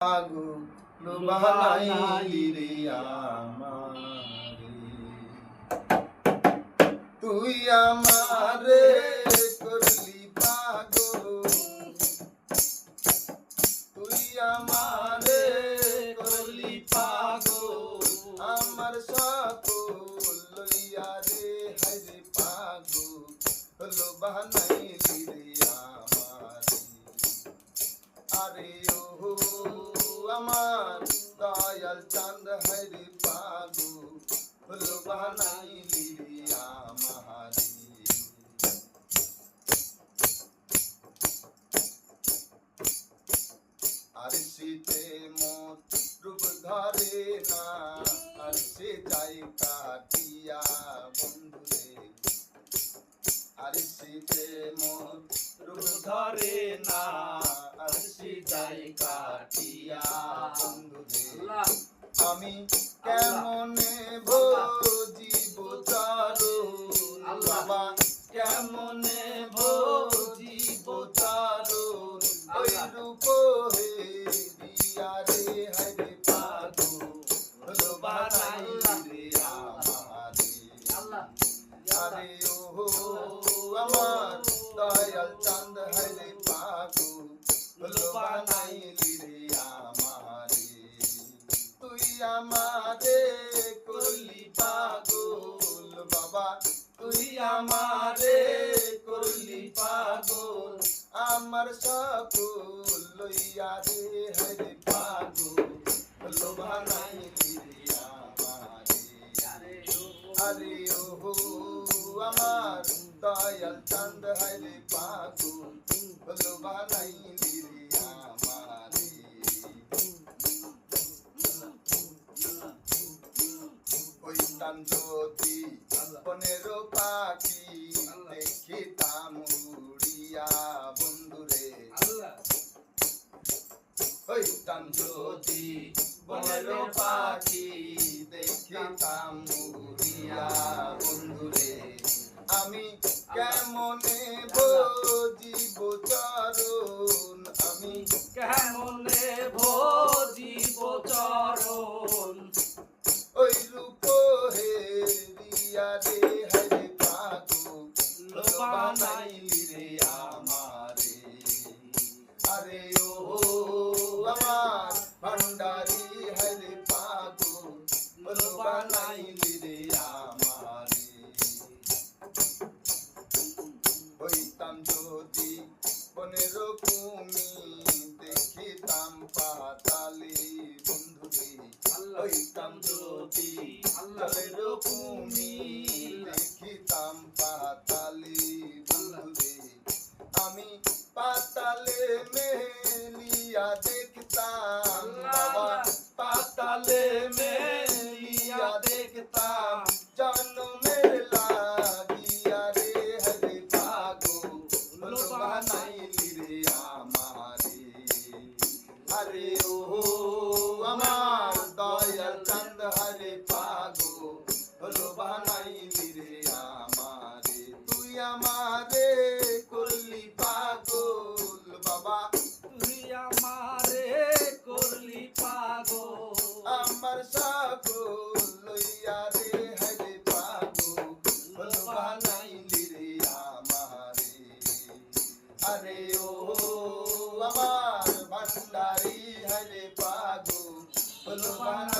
আগু বানাইলি রে আমারে। তুই আমারে করলি পাগল তুই আমারে করলি পাগল আমার সকল লইয়া রে হাইরে পাগল হলো বানাইলি রে আমারে। আরে ও আমার দয়াল চাঁদ, হরে পাগু হলো বানাইলি আমারে আর মত রূপ ধরে না আর সে যাই কাটিয়া বন্ধুরে আর শীতে মত রূপ ধরে না আর কাটিয়া আমি কেমনে ভোজিব চারো বাবা, কেমনে ভোজিব চারো ওই রূপ হে দিয়া রে হরে পাগো আরে ও আমার দয়াল চাঁদ হরে পাগো বানাইলি রে আমারে তুই আমারে করলি পাগল বাবা তুই আমারে করলি পাগল আমার সকল লইয়া রে হরে পাগল বানাইলি রে আমারে আরে ও আমার দয়াল চাঁদ হরে পাগল হলো জ্যোতি পনেরো পাখি দেখিতাম উড়িয়া বন্ধুরে। ওই টান জ্যোতি পনেরো পাখি দেখিতাম উড়িয়া বন্ধুরে। বানাইলি রে আমারে। আরে ও আমার ভান্ডারি হরে পাগো বানাইলি রে আমারে। হইতাম যদি পনেরো কুমি দেখিতাম পাতালি। বন্ধুরে হইতাম জ্যোতি। কুমি দেখিতাম পাতালি। বন্ধুরে আমি পাতালে মেলিয়া আরে হলো বানাইলি